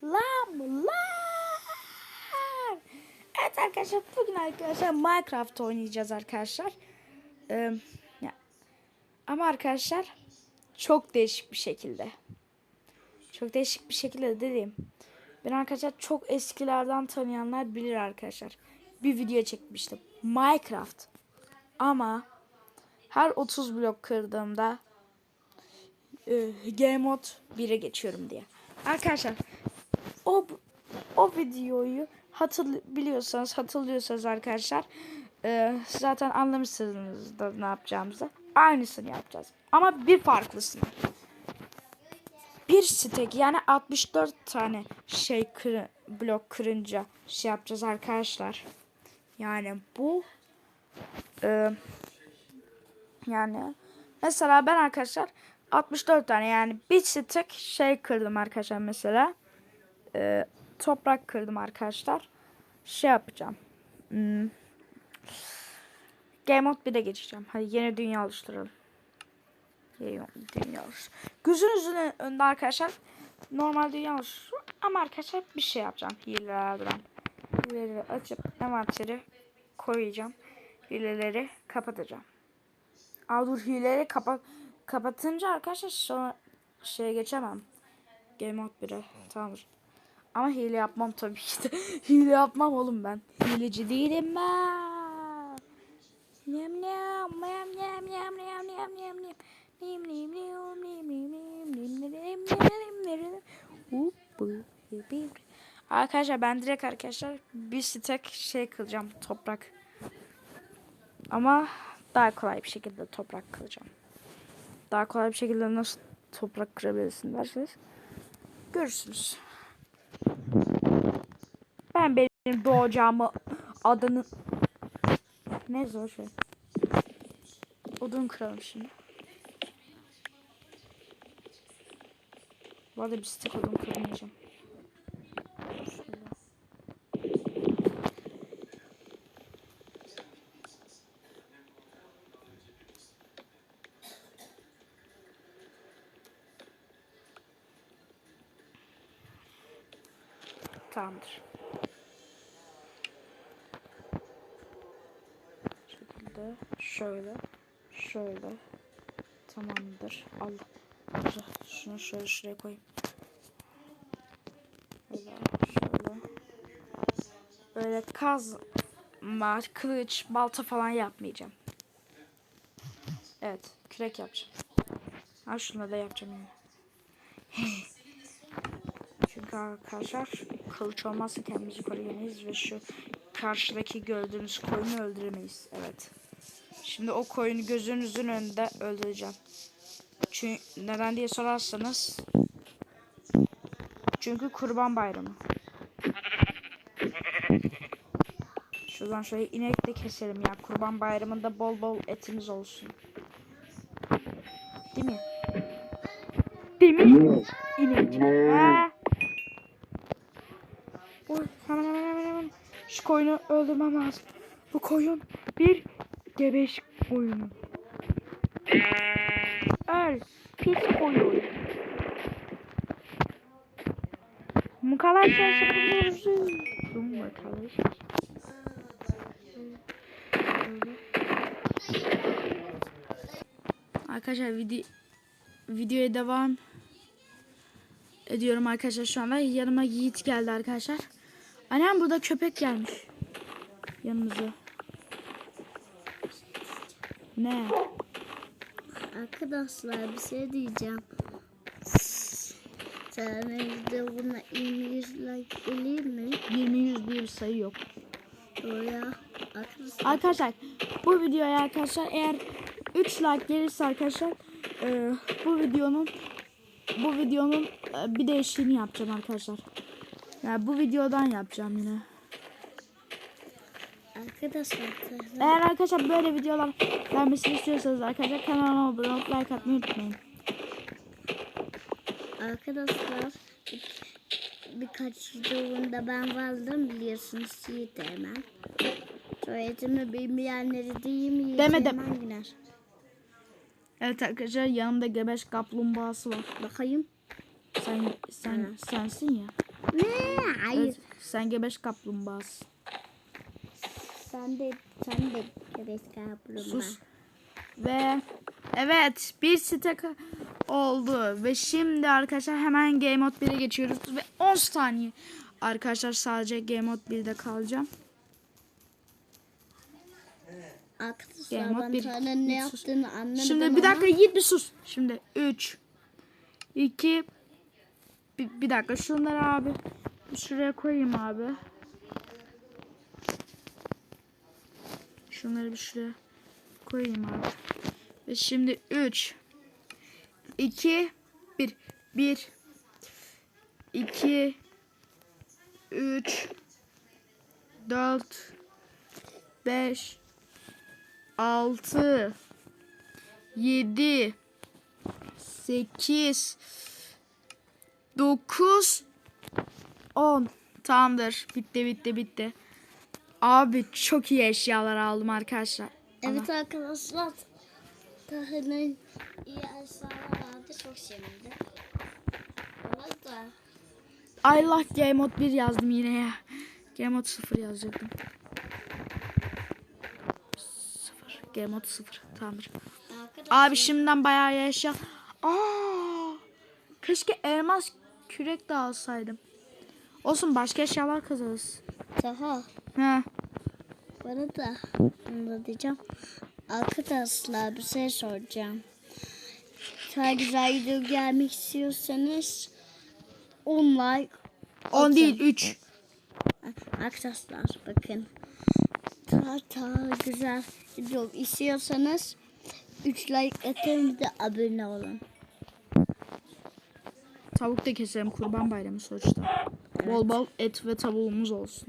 Selamlar. Evet arkadaşlar bugün arkadaşlar Minecraft oynayacağız arkadaşlar. Ee. Ama arkadaşlar çok değişik bir şekilde. Çok değişik bir şekilde dediğim. Ben arkadaşlar çok eskilerden tanıyanlar bilir arkadaşlar. Bir video çekmiştim. Minecraft. Ama her 30 blok kırdığımda e, Game Mode 1'e geçiyorum diye. Arkadaşlar o o videoyu hatırlıyorsanız hatırlıyorsanız arkadaşlar e, zaten anlamışsınız da ne yapacağımızı. Aynısını yapacağız. Ama bir farklısını. Bir stek yani 64 tane şey kırı, blok kırınca şey yapacağız arkadaşlar. Yani bu e, yani mesela ben arkadaşlar 64 tane yani bir stek şey kırdım arkadaşlar mesela. Ee, toprak kırdım arkadaşlar. Şey yapacağım. Hmm. Game Mode 1'e geçeceğim. Hadi yeni dünya oluşturalım. Yeni dünya oluştur. Gözünüzün önünde arkadaşlar normal dünya oluştur. Ama arkadaşlar bir şey yapacağım. Hilelerden. Hileleri açıp envanteri koyacağım. Hileleri kapatacağım. Aa dur hileleri kapat kapatınca arkadaşlar sonra şeye geçemem. Game Mode 1'e. Tamamdır. Ama hile yapmam tabii ki de. hile yapmam oğlum ben. Hileci değilim ben. Nyam nyam nyam nyam nyam nyam nyam nyam nyam. Nim nim nim nim nim nim nim nim nim nim nim. Arkadaşlar ben direkt arkadaşlar bir stek şey kılacağım toprak. Ama daha kolay bir şekilde toprak kılacağım. Daha kolay bir şekilde nasıl toprak kırabilirsin derseniz görürsünüz. Ben benim doğacağımı adını ne zor şey. Odun kıralım şimdi. Bu arada bir stek odun kırmayacağım. Tamamdır. Şöyle. Şöyle. Tamamdır. Al. Şunu şöyle şuraya koyayım. Böyle şöyle. Böyle kazma kılıç balta falan yapmayacağım. Evet kürek yapacağım. Ha şunu da yapacağım yani. Çünkü arkadaşlar kılıç olmazsa kendimizi koruyamayız ve şu karşıdaki gördüğünüz koyunu öldüremeyiz. Evet. Şimdi o koyunu gözünüzün önünde öldüreceğim. Çünkü neden diye sorarsanız çünkü kurban bayramı. Şuradan şöyle inek de keselim ya. Kurban bayramında bol bol etimiz olsun. Değil mi? Değil mi? İnek. Ha? Oy, hemen hemen hemen hemen. Şu koyunu öldürmem lazım. Bu koyun bir gebeş koyunu. Öl. Pis koyun. Mukalar şaşırıyorsun. Mukalar Arkadaşlar video videoya devam ediyorum arkadaşlar şu anda. Yanıma Yiğit geldi arkadaşlar. Annem burada köpek gelmiş. Yanımıza. Ne? Arkadaşlar bir şey diyeceğim. Evde buna 200 like gelir mi? 20 100 diye bir sayı yok. Oraya arkadaşlar Arkadaşlar bu videoya arkadaşlar eğer 3 like gelirse arkadaşlar e, bu videonun bu videonun e, bir değişikliğini yapacağım arkadaşlar. Yani bu videodan yapacağım yine. Arkadaşlar Eğer arkadaşlar böyle videolar gelmesini istiyorsanız arkadaşlar kanalıma abone olup like atmayı unutmayın. arkadaşlar bir- birkaç videomda ben vardım biliyorsunuz Yiğit hemen. Soyadımı bilmeyenleri diyeyim Yiğit Demedim. girer. Evet arkadaşlar yanımda gebeş kaplumbağası var. Bakayım. Sen sen sensin ya. Ne? Hayır. Evet, sen gebeş kaplumbağasın. Sen de sen de kaplumbağa. Sus. Ve evet bir stek oldu. Ve şimdi arkadaşlar hemen Game Mode 1'e geçiyoruz. Ve 10 saniye. Arkadaşlar sadece Game Mode 1'de kalacağım. Game bir- sana ne bir sus. yaptığını anlamadım Şimdi bir dakika Yiğit bir sus. Şimdi 3 2 bir, bir dakika şunları abi şuraya koyayım abi. Şunları bir şuraya koyayım abi. Ve şimdi 3 2 1 1 2 3 4 5 6 7 8 9 10 Tamamdır. Bitti bitti bitti. Abi çok iyi eşyalar aldım arkadaşlar. Evet arkadaşlar. Tahının iyi eşyalar vardı çok sevindim. Ama da I like Game Mode 1 yazdım yine ya. Game Mode 0 yazacaktım. 0. Game Mode 0. Tamamdır. arkadaşlar Abi şimdiden bayağı iyi eşya. Aa! Keşke elmas kürek de alsaydım. Olsun başka eşyalar kazarız. daha He. bana da anlatacağım. Arkadaşlar bir şey soracağım. Daha güzel video gelmek istiyorsanız 10 like 10 değil 3. Arkadaşlar bakın. Daha daha güzel video istiyorsanız 3 like atın bir de abone olun. Tavuk da keselim kurban bayramı sonuçta. Bol bol et ve tavuğumuz olsun.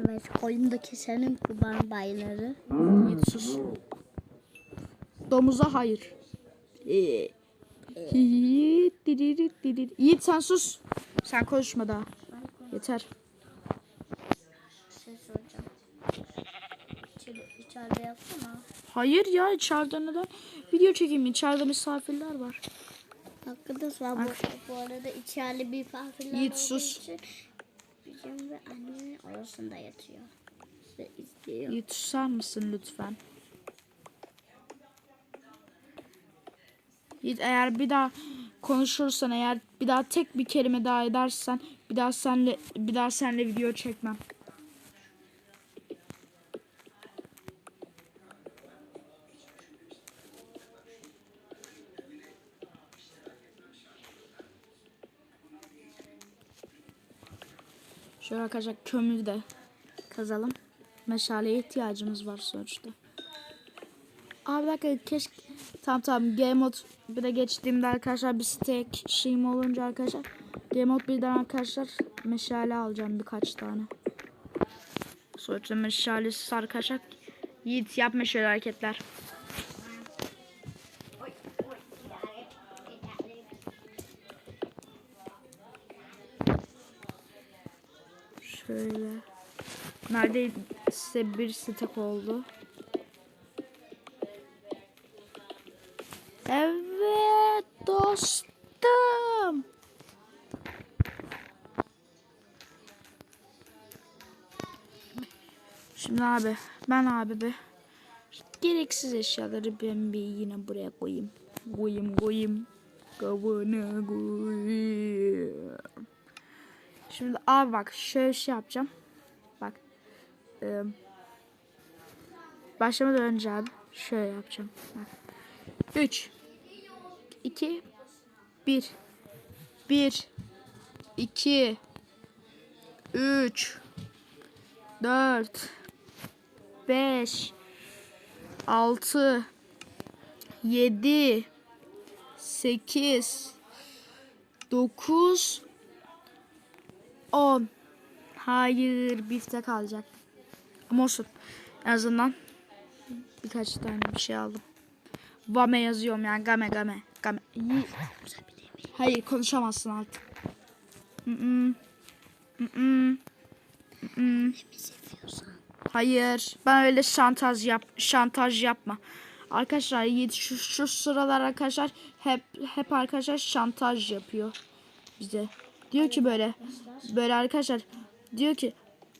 Evet koyun da keselim kurban bayları. Yiğit sus. Domuza hayır. Ee, Yiğit, diririt, diririt. Yiğit sen sus. Sen konuşma daha. Yeter. Şey soracağım. İçeri, içeride yapsana. Hayır ya içeride neden? Video çekeyim içeride misafirler var. Arkadaşlar bu, bu arada içeride bir misafirler Yiğit, olduğu sus. için bizim ve annemin arasında yatıyor. Ve izliyor. Yiğit susar mısın lütfen? Eğer bir daha konuşursan eğer bir daha tek bir kelime daha edersen bir daha senle bir daha senle video çekmem. Şöyle arkadaşlar kömür de kazalım. Meşaleye ihtiyacımız var sonuçta. Abi dakika keşke... Tamam tamam Game Mode 1'e geçtiğimde arkadaşlar bir stack şeyim olunca arkadaşlar Game Mode 1'den arkadaşlar meşale alacağım birkaç tane. Sonuçta meşalesiz arkadaşlar Yiğit yapma şöyle hareketler. Şöyle. Neredeyse bir stack oldu. Evet dostum. Şimdi abi ben abi bir gereksiz eşyaları ben bir yine buraya koyayım. Koyayım koyayım. Kavana koyayım. Şimdi abi bak şöyle şey yapacağım. Bak. Ee, başlamadan önce abi şöyle yapacağım. Bak. 3 2 1 1 2 3 4 5 6 7 8 9 10 Hayır bifte kalacak. Ama olsun. En azından birkaç tane bir şey aldım. Vame yazıyorum yani game game game. Hayır konuşamazsın artık. Hayır ben öyle şantaj yap şantaj yapma. Arkadaşlar şu, şu sıralar arkadaşlar hep hep arkadaşlar şantaj yapıyor bize. Diyor ki böyle böyle arkadaşlar diyor ki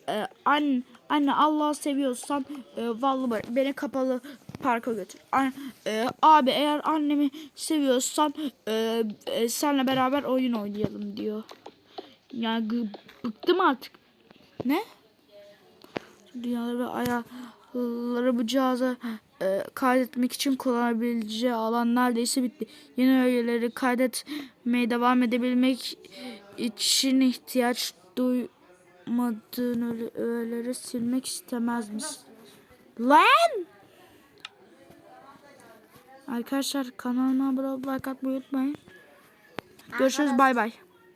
e, anne anne Allah'ı seviyorsan e, vallahi beni kapalı parka götür. An- e, abi eğer annemi seviyorsan e, e, senle beraber oyun oynayalım diyor. Yani bıktım artık. Ne? Dünyaları ve ayarları bu cihaza e, kaydetmek için kullanabileceği alan neredeyse bitti. Yeni öğeleri kaydetmeye devam edebilmek için ihtiyaç duymadığın öğe- öğeleri silmek istemez misin? Lan! Arkadaşlar kanalıma abone like atmayı unutmayın. Görüşürüz bay bay.